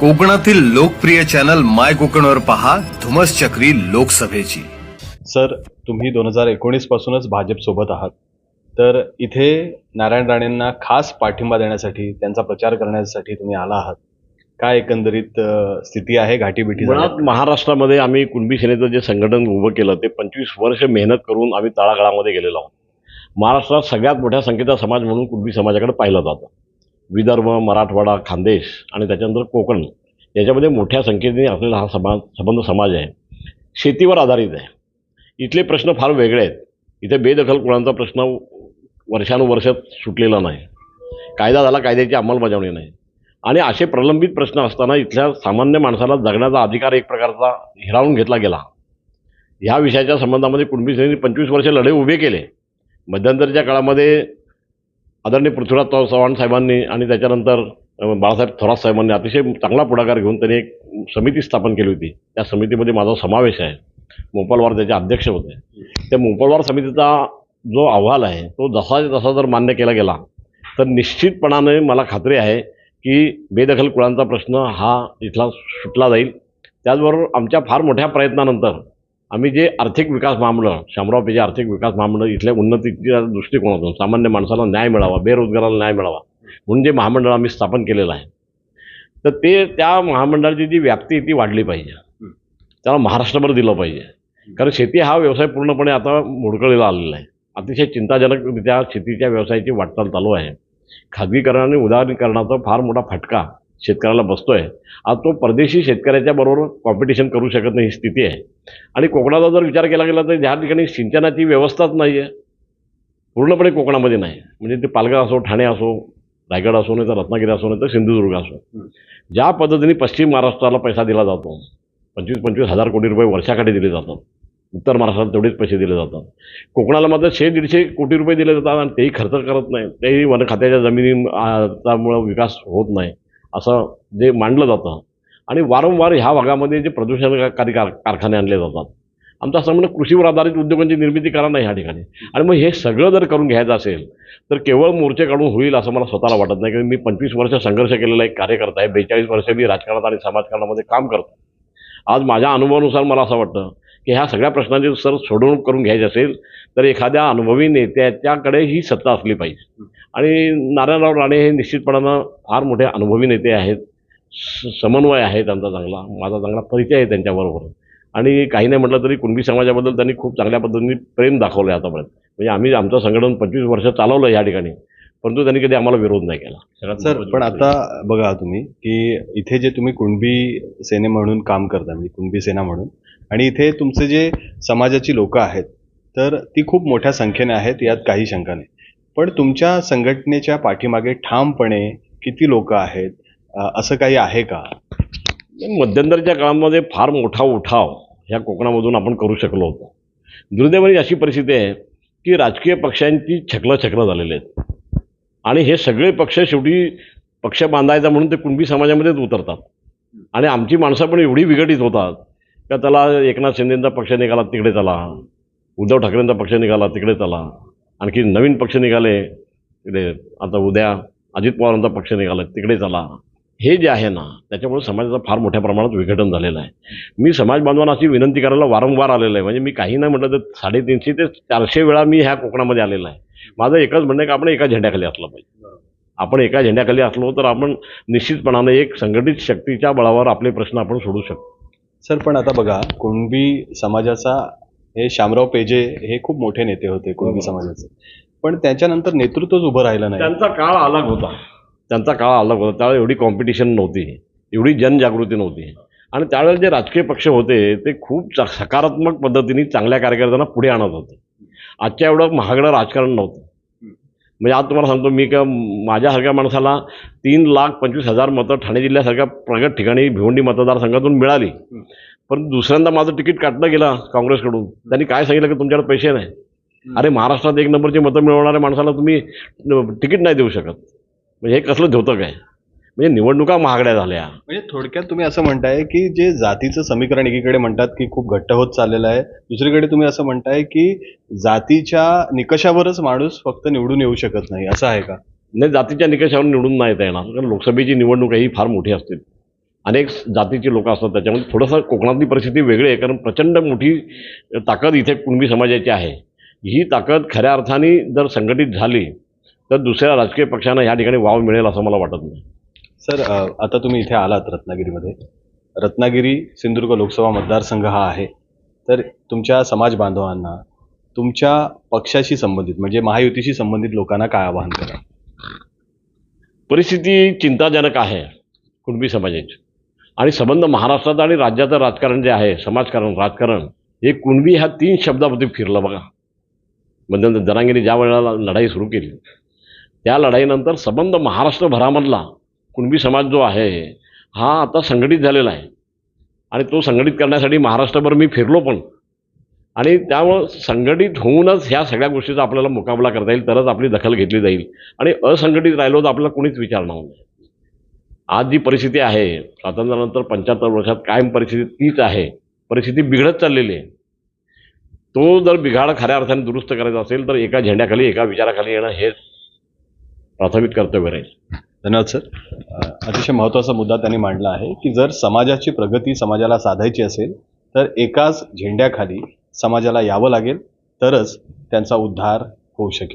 कोकणातील लोकप्रिय चॅनल माय कोकणवर पहा धुमस चक्री लोकसभेची. सर तुम्ही दोन हजार एकोणीस पासूनच भाजपसोबत आहात. तर इथे नारायण राणेंना खास पाठिंबा देण्यासाठी त्यांचा प्रचार करण्यासाठी तुम्ही आला आहात. काय एकंदरीत स्थिती आहे घाटीबिटी मुळात महाराष्ट्रामध्ये आम्ही कुणबी सेनेचं जे संघटन उभं केलं ते पंचवीस वर्ष मेहनत करून आम्ही तळागाळामध्ये गेलेलो आहोत. महाराष्ट्रात सगळ्यात मोठ्या संख्येचा समाज म्हणून कुणबी समाजाकडे पाहिलं जातं. विदर्भ मराठवाडा खानदेश आणि त्याच्यानंतर कोकण. याच्यामध्ये मोठ्या संख्येने असलेला हा समाज संबंध समाज आहे. शेतीवर आधारित आहे. इथले प्रश्न फार वेगळे आहेत. इथे बेदखल कुणाचा प्रश्न वर्षानुवर्ष सुटलेला नाही. कायदा झाला कायद्याची अंमलबजावणी नाही. आणि असे प्रलंबित प्रश्न असताना इथल्या सामान्य माणसाला जगण्याचा अधिकार एक प्रकारचा हिरावून घेतला गेला. ह्या विषयाच्या संबंधामध्ये कुणबी सेनेने पंचवीस वर्षे लढे उभे केले. मध्यंतरीच्या काळामध्ये आदरणीय पृथ्वीराज चव्हाण चव्हाण साहेबांनी आणि त्याच्यानंतर बाळासाहेब थोरात साहेबांनी अतिशय चांगला पुढाकार घेऊन त्यांनी एक समिती स्थापन केली होती. त्या समितीमध्ये माझा समावेश आहे. मोपलवार त्याचे अध्यक्ष होते. त्या मोपलवार समितीचा जो अहवाल आहे तो जसाच्या तसा जर मान्य केला गेला तर निश्चितपणाने मला खात्री आहे की बेदखल कुळांचा प्रश्न हा इथला सुटला जाईल. त्याचबरोबर आमच्या फार मोठ्या प्रयत्नानंतर आम्ही जे आर्थिक विकास महामंडळ शामराव पेजे आर्थिक विकास महामंडळ इथल्या उन्नतीच्या दृष्टिकोनातून सामान्य माणसाला न्याय मिळावा बेरोजगाराला न्याय मिळावा म्हणून जे महामंडळ आम्ही स्थापन केलेलं आहे. तर ते त्या महामंडळाची जी व्याप्ती आहे ती वाढली पाहिजे. त्याला महाराष्ट्रभर दिलं पाहिजे. कारण शेती हा व्यवसाय पूर्णपणे आता मोडकळीला आलेला आहे. अतिशय चिंताजनकरित्या शेतीच्या व्यवसायाची वाटचाल चालू आहे. खाजगीकरण आणि उदारीकरणाचा फार मोठा फटका शेतकऱ्याला बसतोय. आज तो परदेशी शेतकऱ्याच्या बरोबर कॉम्पिटिशन करू शकत नाही ही स्थिती आहे. आणि कोकणाचा जर विचार केला गेला तर ज्या ठिकाणी सिंचनाची व्यवस्थाच नाही आहे पूर्णपणे कोकणामध्ये नाही. म्हणजे ते पालघर असो ठाणे असो रायगड असो नाही तर रत्नागिरी असो नाही तर सिंधुदुर्ग असो. ज्या पद्धतीने पश्चिम महाराष्ट्राला पैसा दिला जातो पंचवीस पंचवीस हजार कोटी रुपये वर्षाकाठी दिले जातात उत्तर महाराष्ट्रात तेवढेच पैसे दिले जातात. कोकणाला मात्र शे दीडशे कोटी रुपये दिले जातात आणि तेही खर्च करत नाही. तेही वन खात्याच्या त्यामुळं विकास होत नाही असं जे मांडलं जातं. आणि वारंवार ह्या भागामध्ये जे प्रदूषणकारी कार कारखाने आणले जातात आमचा असं म्हणणं कृषीवर आधारित उद्योगांची निर्मिती करा नाही ह्या ठिकाणी. आणि मग हे सगळं जर करून घ्यायचं असेल तर केवळ मोर्चे काढून होईल असं मला स्वतःला वाटत नाही. कारण मी पंचवीस वर्ष संघर्ष केलेला एक कार्यकर्ता आहे. बेचाळीस वर्ष मी राजकारणात आणि समाजकारणामध्ये काम करतो. आज माझ्या अनुभवानुसार मला असं वाटतं की ह्या सगळ्या प्रश्नांची सर सोडवणूक करून घ्यायची असेल तर एखाद्या अनुभवी नेत्याच्याकडे ही सत्ता असली पाहिजे. आणि नारायणराव राणे हे निश्चितपणानं फार मोठे अनुभवी नेते आहेत. स- समन्वय आहे त्यांचा चांगला. माझा चांगला परिचय आहे त्यांच्याबरोबर. आणि काही नाही म्हटलं तरी कुणबी समाजाबद्दल त्यांनी खूप चांगल्या पद्धतीने प्रेम दाखवलं आहे आतापर्यंत. म्हणजे आम्ही आमचं संघटन पंचवीस वर्ष चालवलं या ठिकाणी परंतु त्यांनी कधी आम्हाला विरोध नाही केला. सर पण आता बघा तुम्ही की इथे जे तुम्ही कुणबी सेने म्हणून काम करता म्हणजे कुणबी सेना म्हणून आणि इथे तुमचे जे समाजाची लोक आहेत तर ती खूप मोठ्या संख्येने आहेत यात काही शंका नाही. पण तुमच्या संघटनेच्या पाठीमागे ठामपणे किती लोक आहेत असं काही आहे का? मध्यंतरीच्या काळामध्ये फार मोठा उठाव ह्या कोकणामधून आपण करू शकलो होतो. दुर्दैवाने अशी परिस्थिती आहे की राजकीय पक्षांची छकलं छकलं झालेली आहेत. आणि हे सगळे पक्ष शेवटी पक्ष बांधायचा म्हणून ते कुणबी समाजामध्येच उतरतात. आणि आमची माणसं पण एवढी विघटित होतात का त्याला एकनाथ शिंदेचा पक्ष निघाला तिकडे चला. उद्धव ठाकरेंचा पक्ष निघाला तिकडे चला. आणखी नवीन पक्ष निघाले तिकडे आता उद्या अजित पवारांचा पक्ष निघाला तिकडे चला. हे जे आहे ना त्याच्यामुळे समाजाचं फार मोठ्या प्रमाणात विघटन झालेलं आहे. मी समाज बांधवांना अशी विनंती करायला वारंवार आलेलं आहे. म्हणजे मी काही नाही म्हटलं तर साडेतीनशे ते चारशे वेळा मी ह्या कोकणामध्ये आलेलो आहे. माझं एकच म्हणणं आहे की आपण एका झेंड्याखाली असलं पाहिजे. आपण एका झेंड्याखाली असलो तर आपण निश्चितपणाने एक संघटित शक्तीच्या बळावर आपले प्रश्न आपण सोडू शकतो. सर पण आता बघा कुणबी समाजाचा हे शामराव पेजे हे खूप मोठे नेते होते कुणबी समाजाचे. पण त्याच्यानंतर नेतृत्वच उभं राहिलं नाही. त्यांचा काळ अलग होता. त्यांचा काळ आला होता त्यावेळेला एवढी कॉम्पिटिशन नव्हती एवढी जनजागृती नव्हती. आणि त्यावेळेला जे राजकीय पक्ष होते ते खूप चा- सकारात्मक पद्धतीने चांगल्या कार्यकर्त्यांना पुढे आणत होते. आजच्या एवढं महागडं राजकारण नव्हतं. म्हणजे आज तुम्हाला सांगतो मी का माझ्यासारख्या माणसाला तीन लाख पंचवीस हजार मतं ठाणे जिल्ह्यासारख्या प्रगत ठिकाणी भिवंडी मतदारसंघातून मिळाली. पण दुसऱ्यांदा माझं तिकीट काटलं गेलं काँग्रेसकडून. त्यांनी काय सांगितलं की तुमच्याकडे पैसे नाही. अरे महाराष्ट्रात एक नंबरची मतं मिळवणाऱ्या माणसाला तुम्ही तिकीट नाही देऊ शकत. म्हणजे हे कसलं धोतं काय म्हणजे निवडणुका महागड्या झाल्या. म्हणजे थोडक्यात तुम्ही असं म्हणताय की जे जातीचं समीकरण एकीकडे म्हणतात की खूप घट्ट होत चाललेलं आहे दुसरीकडे तुम्ही असं म्हणताय की जातीच्या निकषावरच माणूस फक्त निवडून येऊ शकत नाही असं आहे का? नाही जातीच्या निकषावर निवडून नाही येता येणार कारण लोकसभेची निवडणूक ही फार मोठी असते. अनेक जातीची लोक असतात त्याच्यामध्ये थोडंसं कोकणातली परिस्थिती वेगळी आहे कारण प्रचंड मोठी ताकद इथे कुणबी समाजाची आहे. ही ताकद खऱ्या अर्थाने जर संघटित झाली तर दुसऱ्या राजकीय पक्षांना या ठिकाणी वाव मिळेल असं मला वाटत नाही. सर आता तुम्ही इथे आलात रत्नागिरीमध्ये. रत्नागिरी सिंधुदुर्ग लोकसभा मतदारसंघ हा आहे. तर तुमच्या समाज बांधवांना तुमच्या पक्षाशी संबंधित म्हणजे महायुतीशी संबंधित लोकांना काय आवाहन करा? परिस्थिती चिंताजनक आहे कुणबी समाजाची. आणि संबंध महाराष्ट्रात आणि राज्याचं राजकारण जे आहे समाजकारण राजकारण हे कुणबी ह्या तीन शब्दामध्ये फिरलं बघा. मध्यंतर जरांगीने ज्या वेळेला लढाई सुरू केली त्या लढाईनंतर संबंध महाराष्ट्रभरामधला कुणबी समाज जो आहे हा आता संघटित झालेला आहे. आणि तो संघटित करण्यासाठी महाराष्ट्रभर मी फिरलो पण. आणि त्यामुळं संघटित होऊनच ह्या सगळ्या गोष्टीचा आपल्याला मुकाबला करता येईल तरच आपली दखल घेतली जाईल. आणि असंघटित राहिलो तर आपल्याला कोणीच विचारणार नाही. आज जी परिस्थिती आहे स्वातंत्र्यानंतर पंच्याहत्तर वर्षात कायम परिस्थिती तीच आहे. परिस्थिती बिघडत चाललेली आहे. तो जर बिघाड खऱ्या अर्थाने दुरुस्त करायचा असेल तर एका झेंड्याखाली एका विचाराखाली येणं हेच प्राथमिक कर्तव्य राहील. धन्यवाद सर. अतिशय महत्त्वाचा मुद्दा त्यांनी मांडला आहे की जर समाजाची प्रगती समाजाला साधायची असेल तर एकाच झेंड्याखाली समाजाला यावं लागेल तरच त्यांचा उद्धार होऊ शकेल.